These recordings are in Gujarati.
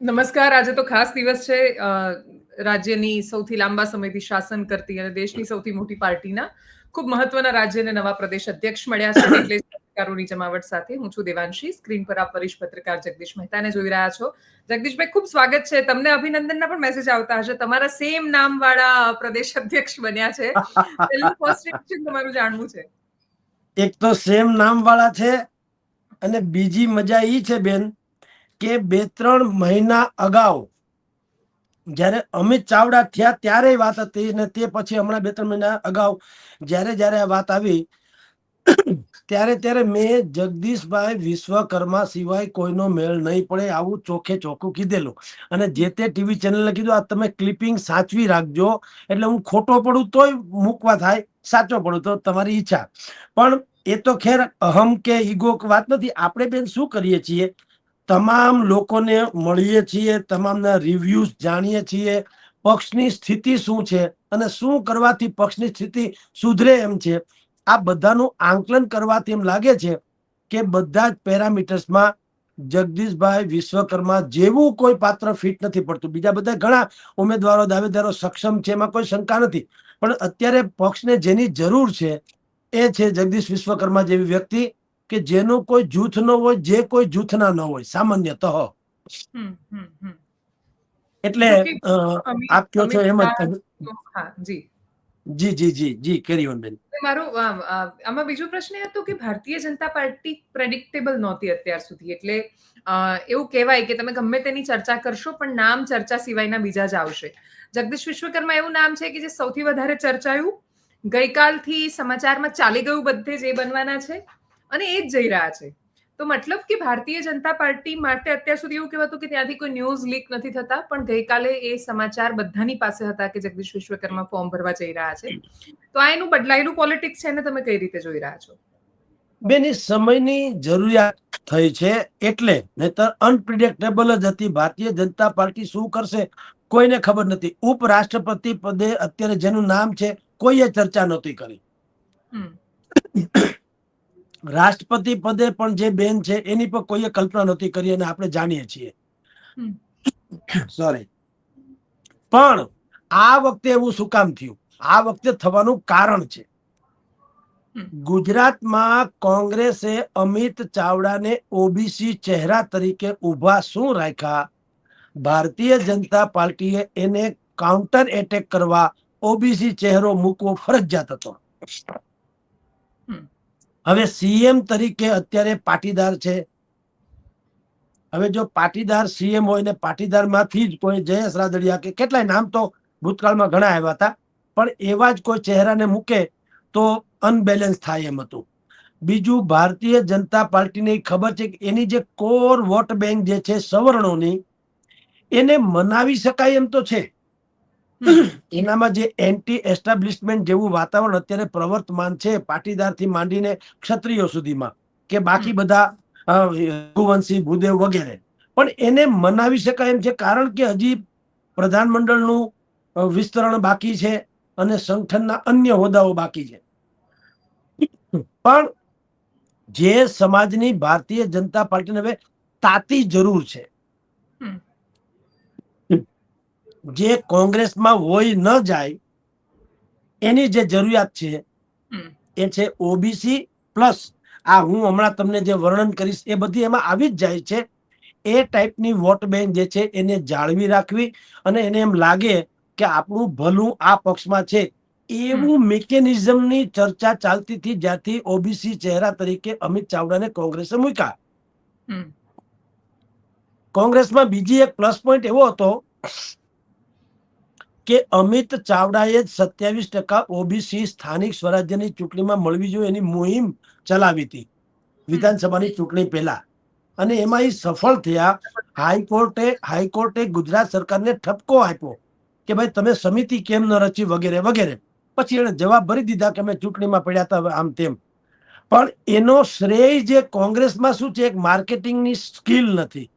નમસ્કાર. આજે તો ખાસ દિવસ છે રાજ્યની સૌથી લાંબા સમયથી શાસન કરતી અને દેશની સૌથી મોટી પાર્ટીના, ખૂબ મહત્વના રાજ્યને નવા પ્રદેશ અધ્યક્ષ મળ્યા છે, એટલે પત્રકારોની જમાવટ સાથે હું છું દેવાંશી. સ્ક્રીન પર આપ વરિષ્ઠ પત્રકાર જગદીશ મહેતાને જોઈ રહ્યા છો. જગદીશભાઈ, ખૂબ સ્વાગત છે. તમને અભિનંદનના પણ મેસેજ આવતા હશે. તમારા સેમ નામ વાળા પ્રદેશ અધ્યક્ષ બન્યા છે. પહેલું ફર્સ્ટ રિએક્શન તમારું જાણવું છે? એક તો સેમ નામ વાળા છે અને બીજી મજા ઈ છે, બેન કે બે ત્રણ મહિના અગાઉ, જ્યારે અમિત ચાવડા થયા ત્યારે વાત હતી ને તે પછી હમણાં બે ત્રણ મહિના અગાઉ, જ્યારે જ્યારે આ વાત આવી, ત્યારે ત્યારે મેં જગદીશભાઈ વિશ્વકર્મા સિવાય કોઈનો મેળ નહીં પડે આવું ચોખે ચોખ્ખું કીધેલું. અને જે તે ટીવી ચેનલે કીધું, આ તમે ક્લિપિંગ સાચવી રાખજો, એટલે હું ખોટો પડું તોય મૂકવા થાય, સાચો પડું તો તમારી ઈચ્છા. પણ એ તો ખેર અહમ કે ઈગો વાત નથી. આપણે બેન શું કરીએ છીએ? તમામ લોકોને મળીએ છીએ, તમામના રિવ્યુઝ જાણીએ છીએ, પક્ષની સ્થિતિ શું છે અને શું કરવાથી પક્ષની સ્થિતિ સુધરે એમ છે. આ બધાનું આંકલન કરવાથી એમ લાગે છે કે બધા જ પેરામીટર્સમાં જગદીશભાઈ વિશ્વકર્મા જેવું કોઈ પાત્ર ફિટ નથી પડતું. બીજા બધા ઘણા ઉમેદવારો, દાવેદારો સક્ષમ છે, એમાં કોઈ શંકા નથી. પણ અત્યારે પક્ષને જેની જરૂર છે એ છે જગદીશ વિશ્વકર્મા જેવી વ્યક્તિ. કે જેનો કોઈ જૂથ ન હોય જે કોઈ જૂથના ન હોય હમ, હમ. એટલે આપ કયો છો એમ જ તો જી. જી જી કેરી ઓન બેન. મારો આમાં બીજો પ્રશ્ન એ હતો કે ભારતીય જનતા પાર્ટી પ્રેડિક્ટેબલ નહોતી અત્યાર સુધી. એટલે એવું કહેવાય કે તમે ગમે તેની ચર્ચા કરશો પણ નામ ચર્ચા સિવાયના બીજા જ આવશે. જગદીશ વિશ્વકર્મા એવું નામ છે કે જે સૌથી વધારે ચર્ચાયું ગઈકાલથી સમાચારમાં ચાલી ગયું બધે જ એ બનવાના છે. અને એ જ જઈ રહ્યા છે. તો મતલબ કે ભારતીય જનતા પાર્ટી માટે અત્યાર સુધી એવું કહેવાતું કે ત્યાંથી કોઈ ન્યૂઝ લીક નથી થતા પણ ગઈકાલે એ સમાચાર બધાની પાસે હતા કે જગદીશ વિશ્વકર્મા ફોર્મ ભરવા જઈ રહ્યા છે. તો આ એનું બદલાયેલું પોલિટિક્સ છે ને તમે કઈ રીતે જોઈ રહ્યા છો? બેન સમયની જરૂરિયાત થઈ છે એટલે નહીતર અનપ્રિડિક્ટેબલ જ હતી. ભારતીય જનતા પાર્ટી શું કરશે કોઈને ખબર નથી. ઉપરાષ્ટ્રપતિ પદે અત્યારે જેનું નામ છે કોઈએ ચર્ચા નહોતી કરી. રાષ્ટ્રપતિ પદે પણ જે બેન છે એની પર કોઈએ કલ્પના નહોતી કરી અને આપણે જાણીએ છીએ. સોરી પણ આ વખતે એવું શું કામ થયું? આ વખતે થવાનું કારણ છે. ગુજરાતમાં કોંગ્રેસે અમિત ચાવડાને ઓબીસી ચહેરા તરીકે ઊભા શું રાખ્યા? ભારતીય જનતા પાર્ટીએ એને કાઉન્ટર એટેક કરવા ઓબીસી ચહેરો મૂકવો ફરજિયાત હતો. હવે સીએમ તરીકે અત્યારે પાટીદાર છે હવે જો પાટીદાર સીએમ હોય ને પાટીદારમાંથી જ કોઈ જયેશ રાદડિયા કે કેટલાય નામ તો ભૂતકાળમાં ઘણા આવ્યા હતા, પણ એવા જ કોઈ ચહેરાને મૂકે તો અનબેલેન્સ થાય એમ હતું બીજું ભારતીય જનતા પાર્ટીને ખબર છે કે એની જે કોર વોટ બેંક જે છે સવર્ણોની, એને મનાવી શકાય એમ તો છે. એનામાં જે એન્ટી એસ્ટાબ્લિશમેન્ટ જેવું વાતાવરણ અત્યારે પ્રવર્તમાન છે પાટીદારથી માંડીને ક્ષત્રિયો સુધીમાં કે બાકી બધા રઘુવંશી ભૂદેવ વગેરે. પણ એને મનાવી શકાય એમ છે કારણ કે હજી પ્રધાનમંડળનું વિસ્તરણ બાકી છે અને સંગઠનના અન્ય હોદ્દાઓ બાકી છે. પણ જે સમાજની ભારતીય જનતા પાર્ટીને હવે તાતી જરૂર છે. જે કોંગ્રેસમાં હોય ન જાય એની જે જરૂરિયાત છે એ છે ઓબીસી પ્લસ આ હું હમણાં તમને જે વર્ણન કરીશ એ બધી એમાં આવી જ જાય છે. એ ટાઈપની વોટ બેંક જે છે એને જાળવી રાખવી અને એને એમ લાગે કે આપણું ભલું આ પક્ષમાં છે. એવું મિકેનિઝમની ચર્ચા ચાલતી હતી જ્યાંથી ઓબીસી ચહેરા તરીકે અમિત ચાવડાને કોંગ્રેસે મૂક્યા. હમ. કોંગ્રેસમાં બીજી એક પ્લસ પોઈન્ટ એવો હતો કે અમિત ચાવડાએ સત્યાવીસ ટકા ઓબીસી સ્થાનિક સ્વરાજ્યની ચૂંટણીમાં મળવી જોઈએ એની મુહિમ ચલાવી હતી. વિધાનસભાની ચૂંટણી પહેલા. અને એમાં એ સફળ થયા. હાઈકોર્ટે હાઈકોર્ટે ગુજરાત સરકારને ઠપકો આપ્યો કે ભાઈ તમે સમિતિ કેમ ન રચી વગેરે વગેરે. પછી એણે જવાબ ભરી દીધા કે અમે ચૂંટણીમાં પડ્યા હતા આમ તેમ. પણ એનો શ્રેય જે કોંગ્રેસમાં શું છે? એક માર્કેટિંગની સ્કિલ નથી.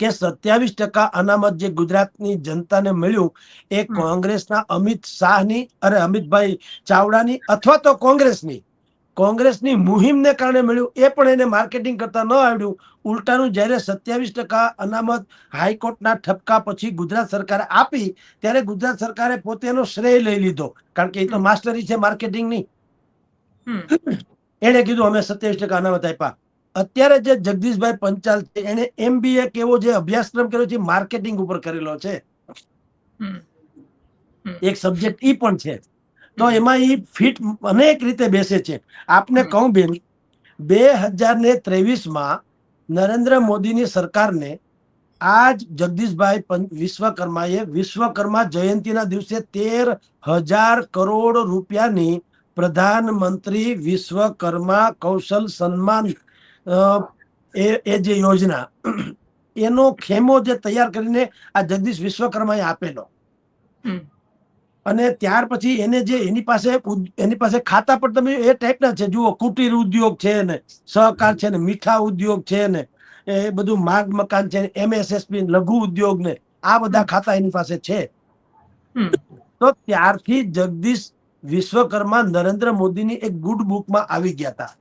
કે સત્યાવીસ ટકા અનામત જે ગુજરાતની જનતાને મળ્યું એ કોંગ્રેસના અમિત શાહની અરે અમિતભાઈ ચાવડાની અથવા તો કોંગ્રેસની. કોંગ્રેસની મુહિમને કારણે મળ્યું એ પણ એને માર્કેટિંગ કરતા ન આવડ્યું. ઉલટાનું જ્યારે સત્યાવીસ ટકા અનામત હાઈકોર્ટના ઠપકા પછી ગુજરાત સરકારે આપી ત્યારે ગુજરાત સરકારે પોતે એનો શ્રેય લઈ લીધો. કારણ કે એ તો માસ્ટરી છે માર્કેટિંગની. એણે કીધું અમે સત્યાવીસ ટકા અનામત આપ્યા. અત્યારે જે જગદીશભાઈ પંચાલ છે એને એમબીએ કેવો જે અભ્યાસક્રમ કર્યો છે માર્કેટિંગ ઉપર કરેલો છે. એક સબ્જેક્ટ ઈ પણ છે. તો એમાં ઈ ફિટ અનેક રીતે બેસે છે. આપને. કહું બેન બે હજાર ને ત્રેવીસમાં નરેન્દ્ર મોદીની સરકારને આજ જગદીશભાઈ પં- વિશ્વકર્માએ વિશ્વકર્મા જયંતિના દિવસે તેર હજાર કરોડ રૂપિયાની પ્રધાનમંત્રી વિશ્વકર્મા કૌશલ સન્માન એ એ જે યોજના એનો ખેમો જે તૈયાર કરીને આ જગદીશ વિશ્વકર્માએ આપેલો. અને ત્યાર પછી એને જે એની પાસે એની પાસે ખાતા પણ તમે એ ટાઈપના છે. જુઓ કુટીર ઉદ્યોગ છે ને સહકાર છે ને મીઠા ઉદ્યોગ છે ને એ બધું માર્ગ મકાન છે એમએસએસપી લઘુ ઉદ્યોગ ને આ બધા ખાતા એની પાસે છે. તો ત્યારથી જગદીશ વિશ્વકર્મા નરેન્દ્ર મોદીની એક ગુડ બુકમાં આવી ગયા હતા.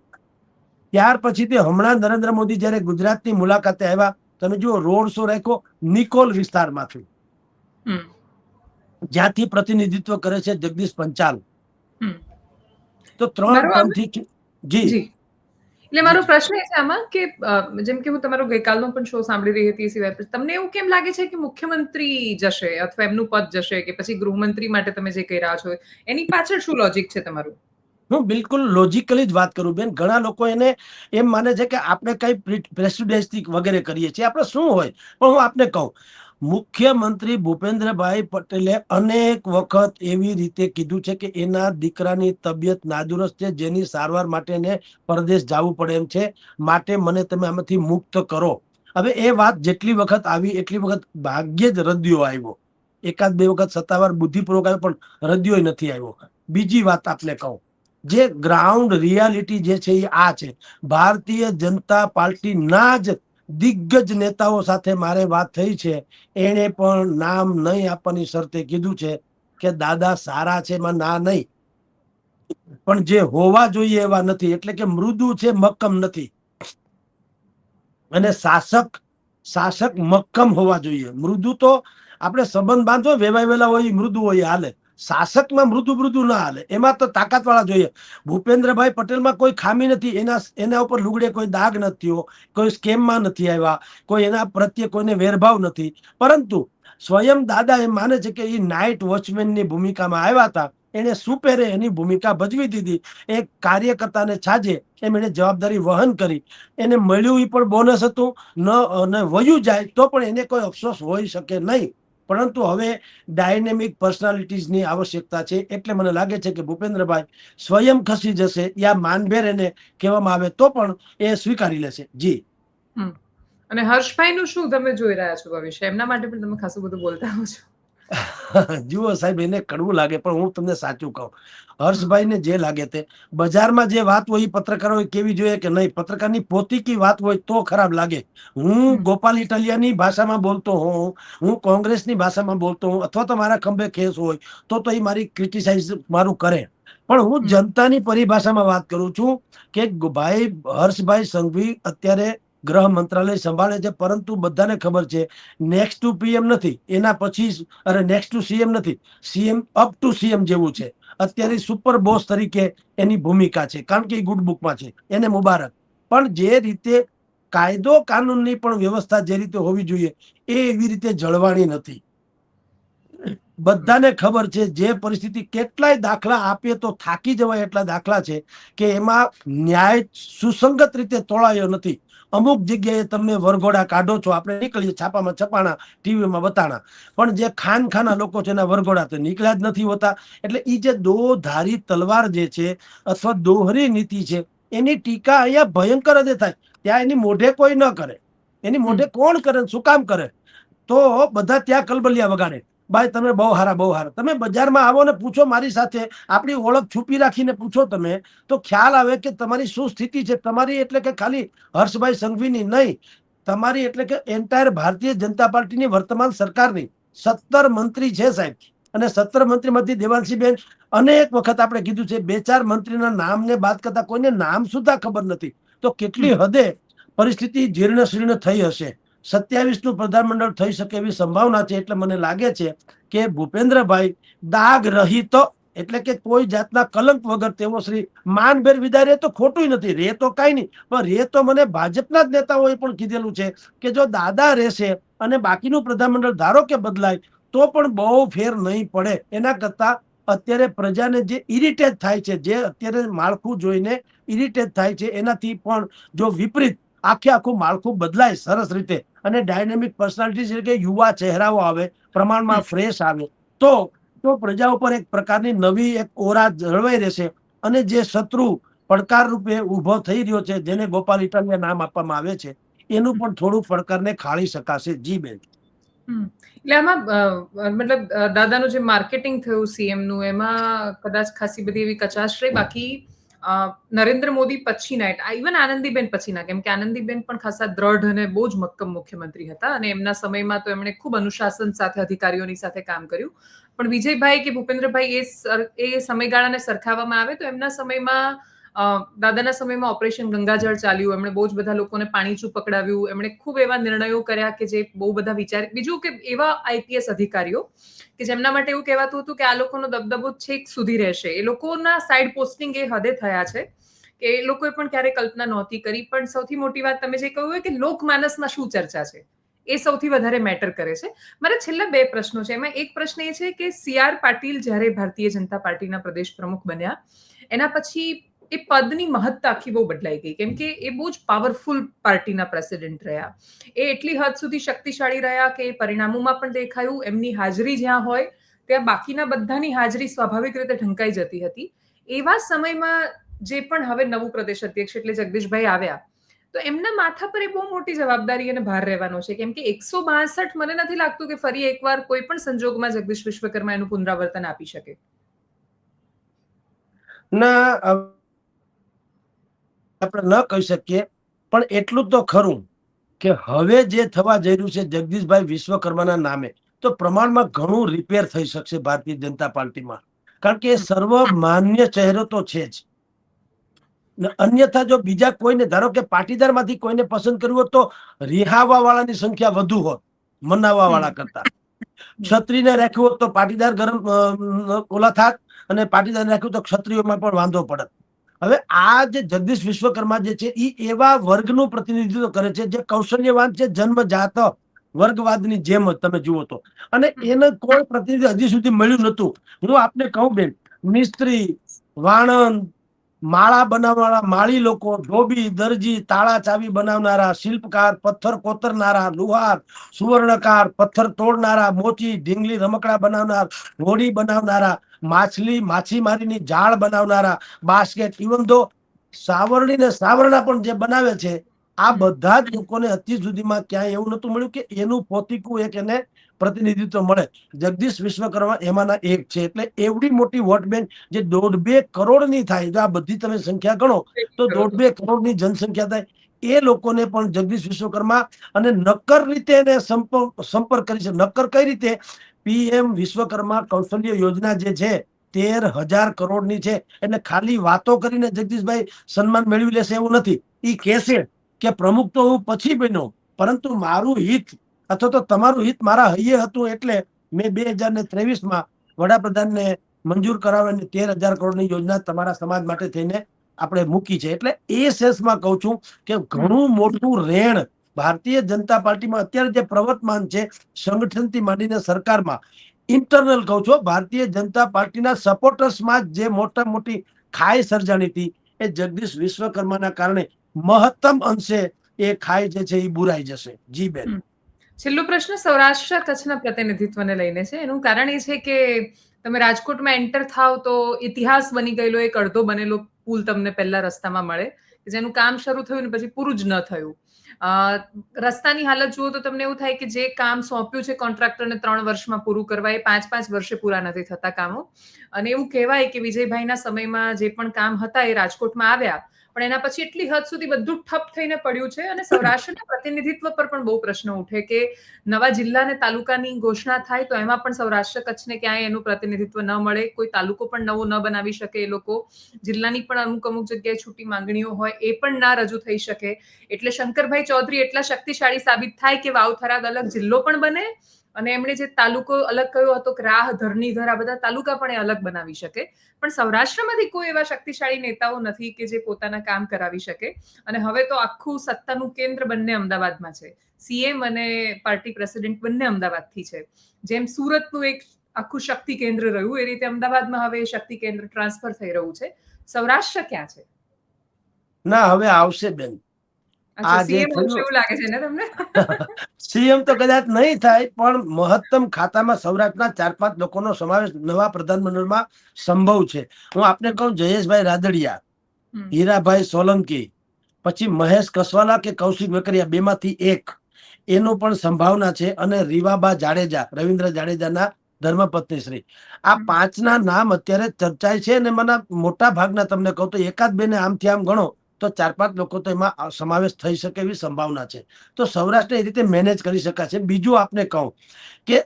ત્યાર પછી તે હમણાં નરેન્દ્ર મોદી જ્યારે ગુજરાતની મુલાકાતે આવ્યા તમે જુઓ રોડ શો રાખ્યો નિકોલ વિસ્તારમાંથી. જ્યાંથી પ્રતિનિધિત્વ કરે છે જગદીશ પંચાલ. તો ત્રણ જી. જી. એટલે મારો પ્રશ્ન એ છે આમાં કે જેમ કે હું તમારો ગઈકાલનો પણ શો સાંભળી રહી હતી સિવાય તમને એવું કેમ લાગે છે કે મુખ્યમંત્રી જશે અથવા એમનું પદ જશે કે પછી ગૃહમંત્રી માટે તમે જે કહી રહ્યા છો એની પાછળ શું લોજિક છે તમારું? હું બિલકુલ લોજિકલી જ વાત કરું બેન. ઘણા લોકો એને એમ માને છે કે આપણે કઈ પ્રેસિડેન્સી વગેરે કરીએ છીએ. આપણે શું હોય? પણ હું આપને કહું, મુખ્યમંત્રી ભૂપેન્દ્રભાઈ પટેલે અનેક વખત એવી રીતે કીધું છે કે એના દીકરાની તબિયત નાદુરસ્ત છે, જેની સારવાર માટે એને પરદેશ જવું પડે એમ છે. માટે મને તમે આમાંથી મુક્ત કરો. હવે એ વાત જેટલી વખત આવી, એટલી વખત ભાગ્યે જ રદિયો આવ્યો. એકાદ બે વખત સત્તાવાર બુદ્ધિપૂર્વક આવ્યો પણ રદિયો નથી આવ્યો. બીજી વાત આપને કહું જે ગ્રાઉન્ડ રિયાલિટી જે છે એ આ છે. ભારતીય જનતા પાર્ટીના જ દિગ્ગજ નેતાઓ સાથે મારે વાત થઈ છે. એણે પણ નામ નહીં આપવાની શરતે કીધું છે કે દાદા સારા છે એમાં ના નહીં. પણ જે હોવા જોઈએ એવા નથી. એટલે કે મૃદુ છે, મક્કમ નથી. અને શાસક શાસક મક્કમ હોવા જોઈએ. મૃદુ તો આપણે સંબંધ બાંધો વેવાયેલા હોય ઈ મૃદુ હોય હાલે. શાસકમાં મૃદુ મૃદુ ના હાલે. એમાં તો તાકાત વાળા જોઈએ. ભૂપેન્દ્રભાઈ પટેલમાં કોઈ ખામી નથી. એના એના ઉપર લુગડે કોઈ દાગ નથી કોઈ સ્કેમમાં નથી આવ્યા. કોઈ એના પ્રત્યે કોઈને વેરભાવ નથી. પરંતુ સ્વયં દાદા એ માને છે કે એ નાઇટ વોચમેનની ભૂમિકામાં આવ્યા હતા. એને સુપેરે એની ભૂમિકા ભજવી દીધી. એક કાર્યકર્તાને છાજે એમ એને જવાબદારી વહન કરી. એને મળ્યું એ પણ બોનસ હતું. ન વયું જાય તો પણ એને કોઈ અફસોસ હોઈ શકે નહીં. પરંતુ હવે ડાયનેમિક પર્સનાલિટીઝની આવશ્યકતા છે. એટલે મને લાગે છે કે ભૂપેન્દ્રભાઈ સ્વયં ખસી જશે યા માનભેર એને કહેવામાં આવે તો પણ એ સ્વીકારી લેશે. જી. અને હર્ષભાઈનું શું તમે જોઈ રહ્યા છો ભવિષ્ય? એમના માટે પણ તમે ખાસું બધું બોલતા હો છો. જુઓ સાહેબ એને કડવું લાગે પણ હું તમને સાચું કહું. હર્ષભાઈને જે લાગે તે બજારમાં જે વાત હોય એ પત્રકારો કેવી જોઈએ કે નહીં? પત્રકારની પોતીકી વાત હોય તો ખરાબ લાગે. હું ગોપાલ ઇટાલિયાની ભાષામાં બોલતો હોઉં હું કોંગ્રેસની ભાષામાં બોલતો હોઉં અથવા તો મારા ખંભે કેસ હોય તો તો એ મારી ક્રિટિસાઇઝ મારું કરે. પણ હું જનતાની પરિભાષામાં વાત કરું છું કે ભાઈ હર્ષભાઈ સંઘવી અત્યારે ગૃહ મંત્રાલય સંભાળે છે, પરંતુ બધાને ખબર છે નેક્સ્ટ ટુ પીએમ નથી. એના પછી અરે નેક્સ્ટ ટુ સીએમ નથી. સીએમ અપ ટુ સીએમ જેવું છે. અત્યારે સુપર બોસ તરીકે એની ભૂમિકા છે, કારણ કે એ ગુડ બુકમાં છે. એને મુબારક. પણ જે રીતે કાયદો કાનૂનની પણ વ્યવસ્થા જે રીતે હોવી જોઈએ, એ એવી રીતે જળવાણી નથી. બધાને ખબર છે, જે પરિસ્થિતિ કેટલાય દાખલા આપીએ તો થાકી જવાય એટલા દાખલા છે, કે એમાં ન્યાય સુસંગત રીતે તોળાયો નથી. અમુક જગ્યાએ તમે વરઘોડા કાઢો છો આપણે નીકળીએ છાપામાં છપાણા ટીવીમાં બતાણા. પણ જે ખાન ખાના લોકો છે એના વરઘોડા તો નીકળ્યા જ નથી હોતા. એટલે એ જે દોધારી તલવાર જે છે અથવા દોહરી નીતિ છે એની ટીકા અહીંયા ભયંકર જ થાય. ત્યાં એની મોઢે કોઈ ન કરે. એની મોઢે કોણ કરે શું કામ કરે? તો બધા ત્યાં કલબલિયા વગાડે. ભાઈ, તમે બહુ હારા બહુ હારા તમે બજારમાં આવો ને પૂછો મારી સાથે. આપણી ઓળખ છુપી રાખીને પૂછો તમે. તો ખ્યાલ આવે કે તમારી શું સ્થિતિ છે? તમારી એટલે કે ખાલી હર્ષભાઈ સંઘવીની નહીં. તમારી એટલે કે એન્ટાયર ભારતીય જનતા પાર્ટીની વર્તમાન સરકારની સત્તર મંત્રી છે સાહેબ. અને સત્તર મંત્રીમાંથી દેવાંશીબેન અનેક વખત આપણે કીધું છે, બે ચાર મંત્રીના નામને બાદ કરતા કોઈને નામ સુધા ખબર નથી. તો કેટલી હદે પરિસ્થિતિ જીર્ણ શીર્ણ થઈ હશે? સત્યાવીસનું પ્રધાનમંડળ થઈ શકે એવી સંભાવના છે એટલે મને લાગે છે કે ભૂપેન્દ્રભાઈ દાગ રહિત એટલે કે કોઈ જાતના કલંક વગર તેઓ શ્રી માનભેર વિદાય રે તો ખોટું નથી રે તો કાંઈ નહીં. પણ રે તો મને ભાજપના જ નેતાઓએ પણ કીધેલું છે કે જો દાદા રહેશે અને બાકીનું પ્રધાનમંડળ ધારો કે બદલાય, તો પણ બહુ ફેર નહીં પડે. એના કરતા અત્યારે પ્રજાને જે ઇરિટેટ થાય છે, જે અત્યારે માળખું જોઈને ઇરિટેટ થાય છે, એનાથી પણ જો વિપરીત આખે આખું માળખું બદલાય સરસ રીતે અને ડાયનેમિક પર્સનાલિટી એટલે કે યુવા ચહેરાઓ આવે પ્રમાણમાં ફ્રેશ આવે. તો તો પ્રજા ઉપર એક પ્રકારની નવી એક ઓરા જળવાઈ રહેશે અને જે શત્રુ પડકાર રૂપે ઊભો થઈ રહ્યો છે જેને ગોપાલ ઇટાલિયા નામ આપવામાં આવે છે એનું પણ થોડું પડકારને ખાળી શકાશે. જી બેન. એટલે આમાં મતલબ દાદાનું જે માર્કેટિંગ થયું સીએમનું એમાં કદાચ ખાસી બધી એવી કચાશ રહી. બાકી નરેન્દ્ર મોદી પછીના ઇવન આનંદીબેન પછીના કેમ કે આનંદીબેન પણ ખાસા દ્રઢ અને બહુ જ મક્કમ મુખ્યમંત્રી હતા અને એમના સમયમાં તો એમણે ખૂબ અનુશાસન સાથે, અધિકારીઓની સાથે કામ કર્યું. પણ વિજયભાઈ કે ભૂપેન્દ્રભાઈ એ એ સમયગાળાને સરખાવવામાં આવે તો એમના સમયમાં દાદાના સમયમાં ઓપરેશન ગંગાજળ ચાલ્યું, એમણે બહુ જ બધા લોકોને પાણીચું પકડાવ્યું, એમણે ખૂબ એવા નિર્ણયો કર્યા કે જે બહુ બધા વિચાર, બીજું કે એવા આઈપીએસ અધિકારીઓ કે જેમના માટે એવું કહેવાતું હતું કે આ લોકોનો દબદબો છેક સુધી રહેશે. એ લોકોના સાઈડ પોસ્ટિંગ એ હદે થયા છે કે એ લોકોએ પણ ક્યારે કલ્પના નહોતી કરી. પણ સૌથી મોટી વાત તમે જે કહ્યું કે લોકમાનસમાં શું ચર્ચા છે? એ સૌથી વધારે મેટર કરે છે. મારા છેલ્લા બે પ્રશ્નો છે. એમાં એક પ્રશ્ન એ છે કે સી આર પાટીલ જ્યારે ભારતીય જનતા પાર્ટીના પ્રદેશ પ્રમુખ બન્યા, એના પછી એ પદની મહત્તા આખી બહુ બદલાઈ ગઈ. કેમ કે એ બહુ જ પાવરફુલ પાર્ટીના પ્રેસિડેન્ટ રહ્યા. એ એટલી હદ સુધી શક્તિશાળી રહ્યા કે પરિણામોમાં પણ દેખાયું. એમની હાજરી જ્યાં હોય, ત્યાં બાકીના બધાની હાજરી સ્વાભાવિક રીતે ઢંકાઈ જતી હતી. એવા સમયમાં જે પણ હવે નવું પ્રદેશ અધ્યક્ષ એટલે જગદીશભાઈ આવ્યા, તો એમના માથા પર એ બહુ મોટી જવાબદારી અને ભાર રહેવાનો છે. કેમ કે એકસો બાસઠ મને નથી લાગતું કે ફરી એકવાર કોઈ પણ સંજોગમાં જગદીશ વિશ્વકર્મા એનું પુનરાવર્તન આપી શકે. ના આપણે ન કહી શકીએ, પણ એટલું તો ખરું કે હવે જે થવા જઈ રહ્યું છે જગદીશભાઈ વિશ્વકર્માના નામે, તો પ્રમાણમાં ઘણું રિપેર થઈ શકશે ભારતીય જનતા પાર્ટીમાં. કારણ કે એ સર્વ માન્ય ચહેરો તો છે જ. અન્યથા જો બીજા કોઈને, ધારો કે પાટીદારમાંથી કોઈને પસંદ કર્યું હોત તો રિહાવા વાળાની સંખ્યા વધુ હોત મનાવવા વાળા કરતા. ક્ષત્રિયને રાખ્યું હોત તો પાટીદાર ગરમ ઓલા થાત અને પાટીદાર રાખ્યું તો ક્ષત્રિયોમાં પણ વાંધો પડત. હવે આ જે જગદીશ વિશ્વકર્મા જે છે એ એવા વર્ગનું પ્રતિનિધિત્વ કરે છે જે કૌશલ્યવાન છે જન્મજાત વર્ગવાદની જેમ તમે જુઓ તો. અને એને કોઈ પ્રતિનિધિ હજી સુધી મળ્યું નતું હું આપને કહું બેન મિસ્ત્રી વાણંદ માળા બનાવનારા માળી લોકો ધોબી દરજી તાળા ચાવી બનાવનારા શિલ્પકાર પથ્થર કોતરનારા લુહાર સુવર્ણકાર પથ્થર તોડનારા મોચી ઢીંગલી રમકડા બનાવનાર હોડી બનાવનારા માછલી માછીમારીની જાળ બનાવનારા બાસ્કેટ ઇવન તો સાવરણી ને સાવરણા પણ જે બનાવે છે આ બધા જ લોકોને અત્યાર સુધીમાં ક્યાંય એવું નતું મળ્યું કે એનું પોતીકું એક એને પ્રતિનિધિત્વ મળે. જગદીશ વિશ્વકર્મા એમાંના એક છે. એટલે એવડી મોટી વોટ બેંક જે દોઢ બે કરોડની થાય જો આ બધી તમે સંખ્યા ગણો તો દોઢ બે કરોડની જનસંખ્યા થાય. એ લોકોને પણ જગદીશ વિશ્વકર્મા અને નક્કર રીતે એને સંપર્ક સંપર્ક કરી છે. નક્કર કઈ રીતે? પીએમ વિશ્વકર્મા કૌશલ્ય યોજના જે છે, તેર હજાર કરોડની છે. એટલે ખાલી વાતો કરીને જગદીશભાઈ સન્માન મેળવી લેશે એવું નથી. એ કહેશે કે પ્રમુખ તો હું પછી બન્યો, પરંતુ મારું હિત અથવા તો તમારું હિત મારા હૈયે હતું એટલે મેં બે હજાર ને ત્રેવીસમાં વડાપ્રધાનને મંજૂર કરાવીને તેર હજાર કરોડની યોજના તમારા સમાજ માટે થઈને આપણે મૂકી છે. એટલે એ સેન્સમાં કહું છું કે ઘણું મોટું રેણ ભારતીય જનતા પાર્ટીમાં અત્યારે જે પ્રવર્તમાન છે, સંગઠનથી માંડીને સરકારમાં ઇન્ટરનલ કહું છું ભારતીય જનતા પાર્ટીના સપોર્ટર્સમાં જે મોટા મોટી ખાઈ સર્જાણી હતી, એ જગદીશ વિશ્વકર્માના કારણે મહત્તમ અંશે એ ખાઈ જે છે એ બુરાઈ જશે. જી બેન. છેલ્લો પ્રશ્ન સૌરાષ્ટ્ર કચ્છના પ્રતિનિધિત્વને લઈને છે. એનું કારણ એ છે કે તમે રાજકોટમાં એન્ટર થાવ તો ઇતિહાસ બની ગયેલો, એક અડધો બનેલો પુલ તમને પહેલા રસ્તામાં મળે, કે જેનું કામ શરૂ થયું ને પછી પૂરું જ ન થયું. રસ્તાની હાલત જુઓ તો તમને એવું થાય કે જે કામ સોંપ્યું છે કોન્ટ્રાક્ટરને ત્રણ વર્ષમાં પૂરું કરવા, એ પાંચ પાંચ વર્ષે પૂરા નથી થતા કામો. અને એવું કહેવાય કે વિજયભાઈના સમયમાં જે પણ કામ હતા એ રાજકોટમાં આવ્યા પણ એના પછી એટલી હદ સુધી બધું ઠપ થઈને પડ્યું છે અને સૌરાષ્ટ્રના પ્રતિનિધિત્વ પર પણ બહુ પ્રશ્ન ઉઠે કે નવા જિલ્લા અને તાલુકાની ઘોષણા થાય તો એમાં પણ સૌરાષ્ટ્ર કચ્છને ક્યાંય એનું પ્રતિનિધિત્વ ન મળે, કોઈ તાલુકો પણ નવો ન બનાવી શકે એ લોકો, જિલ્લાની પણ અમુક અમુક જગ્યાએ છૂટી માંગણીઓ હોય એ પણ ના રજૂ થઈ શકે. એટલે શંકરભાઈ ચૌધરી એટલા શક્તિશાળી સાબિત થાય કે વાવ થરાદ અલગ જિલ્લો પણ બને અને એમણે જે તાલુકો અલગ કયો હતો કે રાહ, ધરણીધર, આ બધા તાલુકા પણ એ અલગ બનાવી શકે. પણ સૌરાષ્ટ્રમાંથી કોઈ એવા શક્તિશાળી નેતાઓ નથી કે જે પોતાના કામ કરાવી શકે. અને હવે તો આખું સત્તાનું કેન્દ્ર બંને અમદાવાદમાં છે. સીએમ અને પાર્ટી પ્રેસિડેન્ટ બંને અમદાવાદથી છે. જેમ સુરતનું એક આખું શક્તિ કેન્દ્ર રહ્યું, એ રીતે અમદાવાદમાં હવે શક્તિ કેન્દ્ર ટ્રાન્સફર થઈ રહ્યું છે. સૌરાષ્ટ્ર ક્યાં છે? ના, હવે આવશે બેન. આ જે સીએમ તો કદાચ નહીં થાય પણ મહત્તમ ખાતામાં સૌરાષ્ટ્રના ચાર પાંચ લોકોનો સમાવેશ નવા પ્રધાનમંડળમાં સંભવ છે. હું આપને કહું જયેશભાઈ રાદડિયા હીરાભાઈ સોલંકી પછી મહેશ કસવાલા કે કૌશિક વેકરિયા બેમાંથી એક. એનો પણ સંભાવના છે અને રીવાબા જાડેજા રવિન્દ્ર જાડેજાના ધર્મપત્ની શ્રી. આ. પાંચના નામ અત્યારે ચર્ચાય છે અને મને મોટા ભાગના તમને કહું તો એકાદ બેને આમથી આમ ગણો તો ચાર પાંચ લોકો તો એમાં સમાવેશ થઈ શકે એવી સંભાવના છે. તો સૌરાષ્ટ્ર એ રીતે મેનેજ કરી શકાશે બીજું આપને કહું કે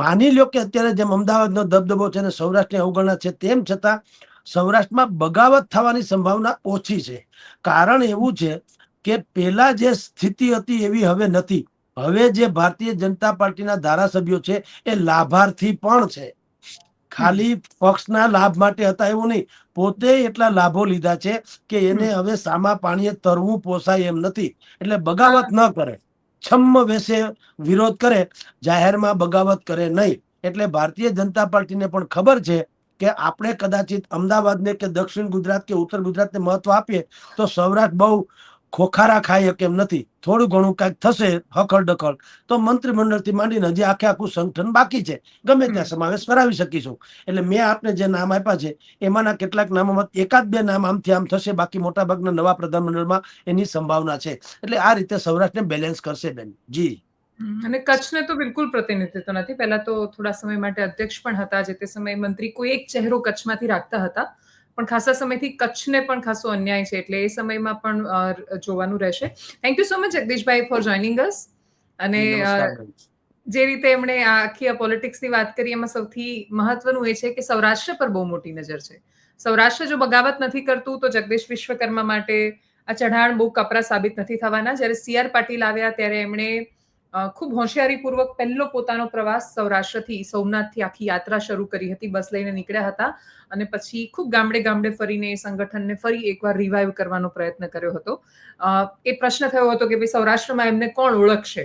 માની લો કે અત્યારે જેમ અમદાવાદનો દબદબો છે અને સૌરાષ્ટ્રની અવગણના છે તેમ છતાં સૌરાષ્ટ્રમાં બગાવત થવાની સંભાવના ઓછી છે. કારણ એવું છે કે પહેલા જે સ્થિતિ હતી એવી હવે નથી. હવે જે ભારતીય જનતા પાર્ટીના ધારાસભ્યો છે એ લાભાર્થી પણ છે. ખાલી પક્ષના લાભ માટે હતા એવું નહીં. પોતે એટલા લાભો લીધા છે કે એને હવે સામા પાણીએ તરવું પોસાય એમ નથી. એટલે બગાવત ન કરે. છમ્મ વેસે વિરોધ કરે. જાહેરમાં બગાવત કરે નહીં. એટલે ભારતીય જનતા પાર્ટીને પણ ખબર છે કે આપણે કદાચિત અમદાવાદને કે દક્ષિણ ગુજરાત કે ઉત્તર ગુજરાતને મહત્વ આપીએ તો સૌરાષ્ટ્ર બહુ ખોખારા ખાઈ શકે એમ નથી? થોડું ઘણું કાંઈક થશે, હખડ ડખડ. તો મંત્રીમંડળથી માંડીને હજી આખે આખું સંગઠન બાકી છે. ગમે ત્યાં સમાવેશ કરાવી શકીશું. એટલે મેં આપને જે નામ આપ્યા છે, એમાંના કેટલાક નામોમાં એકાદ બે નામ આમથી આમ થશે, બાકી મોટાભાગના નવા પ્રધાનમંડળમાં એની સંભાવના છે. એટલે આ રીતે સૌરાષ્ટ્રને બેલેન્સ કરશે બેન. જી. અને કચ્છને તો બિલકુલ પ્રતિનિધિત્વ નથી. પહેલા તો થોડા સમય માટે અધ્યક્ષ પણ હતા, જે તે સમયે મંત્રી કોઈ એક ચહેરો કચ્છમાંથી રાખતા હતા. પણ ખાસા સમયથી કચ્છને પણ ખાસો અન્યાય છે એટલે એ સમયમાં પણ જોવાનું રહેશે. થેન્ક યુ સો મચ જગદીશભાઈ ફોર જોઈનિંગ અસ અને. જે રીતે એમણે આખી આ પોલિટિક્સની વાત કરી એમાં સૌથી મહત્વનું એ છે કે સૌરાષ્ટ્ર પર બહુ મોટી નજર છે. સૌરાષ્ટ્ર જો બગાવત નથી કરતું તો જગદીશ વિશ્વકર્મા માટે આ ચઢાણ બહુ કપરા સાબિત નથી થવાના. જ્યારે સી આર પાટીલ આવ્યા ત્યારે એમણે ખૂબ હોશિયારીપૂર્વક પહેલો પોતાનો પ્રવાસ સૌરાષ્ટ્રથી, સોમનાથથી આખી યાત્રા શરૂ કરી હતી, બસ લઈને નીકળ્યા હતા અને પછી ખૂબ ગામડે ગામડે ફરીને એ સંગઠનને ફરી એકવાર રિવાઈવ કરવાનો પ્રયત્ન કર્યો હતો. એ પ્રશ્ન થયો હતો કે ભાઈ સૌરાષ્ટ્રમાં એમને કોણ ઓળખશે?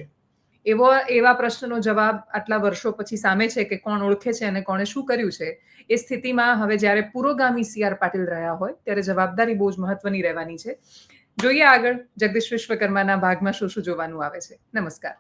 એવો, એવા પ્રશ્નનો જવાબ આટલા વર્ષો પછી સામે છે કે કોણ ઓળખે છે અને કોણે શું કર્યું છે? એ સ્થિતિમાં હવે જ્યારે પુરોગામી સી આર પાટીલ રહ્યા હોય, ત્યારે જવાબદારી બહુ જ મહત્વની રહેવાની છે. જોઈએ આગળ જગદીશ વિશ્વકર્માના ભાગમાં શું શું જોવાનું આવે છે. નમસ્કાર.